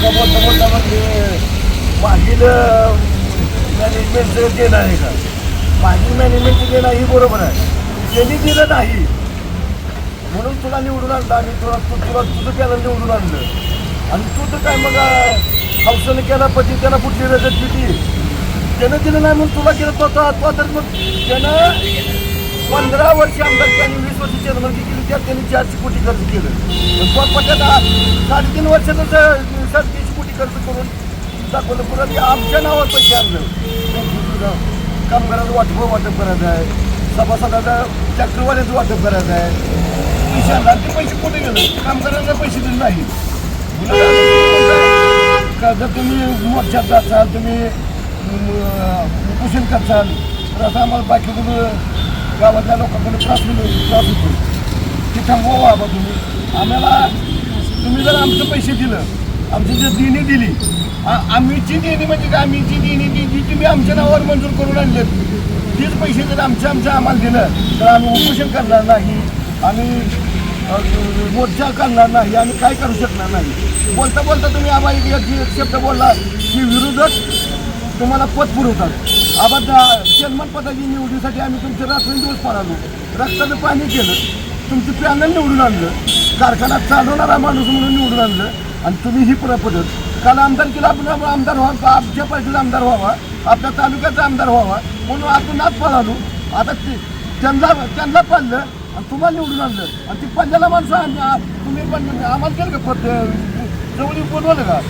बघा मोठा मोठा म्हणजे मागील मॅनेजमेंटचं देणं आहे का? मागील मॅनेजमेंट केलं ही बरोबर आहे. त्यांनी दिलं नाही. म्हणून तुला निवडून आणलं आणि तुला तू तुला तुझं केलं निवडून आणलं. आणि तू तर काय मग हौसनं केला पती त्याला कुठली रजत दिली त्यानं दिलं नाही म्हणून तुला केलं तो आता तर मग त्यानं पंधरा वर्ष आमदार त्यांनी वीस वर्ष चेअरमनकी केली त्यात त्यांनी चारशे कोटी खर्च केलं. पण साडेतीन वर्षाचं साडेतीनशे कोटी खर्च करून दाखवलं पुन्हा ते आमच्या नावावर पैसे आणलं. कामगाराचं वाटप वाटप करायचं आहे. सभासदाचं ट्रॅक्टरवाल्याचं वाटप करायचं आहे. किशांना ते पैसे कुठे गेले? कामगारांना पैसे दिले नाही का जर तुम्ही मोर्चात जाचाल तुम्ही उपोषण करचाल तर असं आम्हाला बाकीकडून गावातल्या लोकांकडे त्रास त्रास होतो. ते थांबवा हो बाबा तुम्ही. आम्हाला तुम्ही जर आमचं पैसे दिलं आमची जर देणी दिली आ- आम्हीची देणी म्हणजे काय? आम्हीची देणी ती जी तुम्ही आमच्या नावावर मंजूर करून आणलेत तीच पैसे जर आमच्या आमच्या आम्हाला दिलं तर आम्ही उपोषण करणार नाही. आम्ही मोर्चा करणार नाही. आम्ही काय करू शकणार नाही? बोलता बोलता तुम्ही आम्हाला एक शब्द बोलला. की विरोधक तुम्हाला पद पुरवतात. आबा चेअरमन पदाची निवडीसाठी आम्ही तुमचे रात्रंदिवस पळालो. रक्ताचं पाणी केलं. तुमचं पॅनल निवडून आणलं. कारखाना चालवणारा माणूस म्हणून निवडून आणलं. आणि तुम्ही ही प्र पद्धत काल आमदार केला आपण आमदार व्हावा. आमच्या पार्टीचा आमदार व्हावा? आपल्या तालुक्याचा आमदार व्हावा? म्हणून आपण आज पळालो. आता ते त्यांना त्यांना पाळलं आणि तुम्हाला निवडून आणलं. आणि ती पंजाला माणसं आम्ही- तुम्ही पण म्हणजे आम्हाला केलं का पद? जवळ बोलवलं का?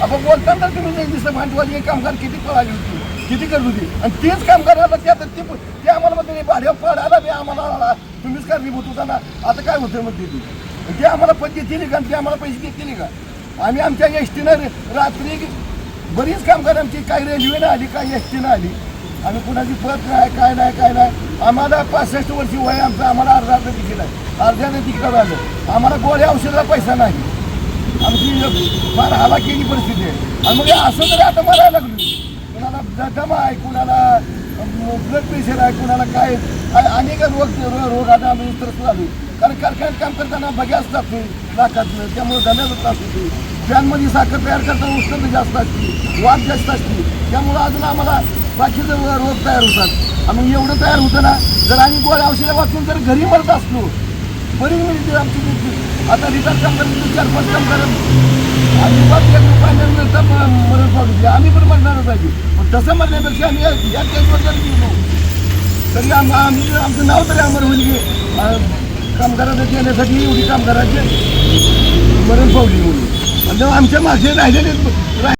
आपण बोलताना तुम्ही दिसलं भांडवली कामगार किती पळाली होती. किती करत होती? आणि तेच काम करायला ते आता ते ते आम्हाला म्हणते भाड्या पाडायला बी आम्हाला आला. तुम्हीच कारणीभूत होता ना? आता काय होतं म्हणते ती. ते आम्हाला पैसे देतील का? ते आम्हाला पैसे घेतले का? आम्ही आमच्या एस टीनं रात्री बरीच कामगार आमची. काही रेल्वेनं आली काही एस टीनं आली. आम्ही कुणाची पत नाही काय नाही काय नाही. आम्हाला पासष्ट वर्षी वय आमचं. आम्हाला अर्धा अर्धा तिकीट आहे. अर्ध्याने तिकीट आलं. आम्हाला गोळ्या औषधाला पैसा नाही. आमची फार हालाकीची परिस्थिती आहे. आणि मग हे असं तरी आता मरायला लागली. दमा आहे कुणाला ब्लड प्रेशर आहे कुणाला काय काय अनेक रोग रोग आता आम्ही त्रस्त झालो. कारण कारखान्यात काम करताना बघ्यास जातो नाकातलं त्यामुळे धन्याचा त्रास होतो. फॅनमध्ये साखर तयार करताना उष्णता जास्त असते वाद जास्त असते. त्यामुळं अजून आम्हाला बाकीचे रोग तयार होतात. आणि एवढं तयार होतं ना जर आम्ही गोळ्या औषधं वाचून जर घरी मरत असलो बरीच म्हणजे आमची आता रिटायर काम करत चार पाच काम करत बाकी मरण पाडू आम्ही पण म्हणणारच आहे पण तसं म्हणण्यापेक्षा आम्ही या- या केसवर जर गेलो तरी आम आम्ही आमचं नाव तरी आम्हाला म्हणजे कामगारांना देण्यासाठी एवढी कामगारांचे मरण पावली म्हणून. आणि आमच्या मागे राहिलेले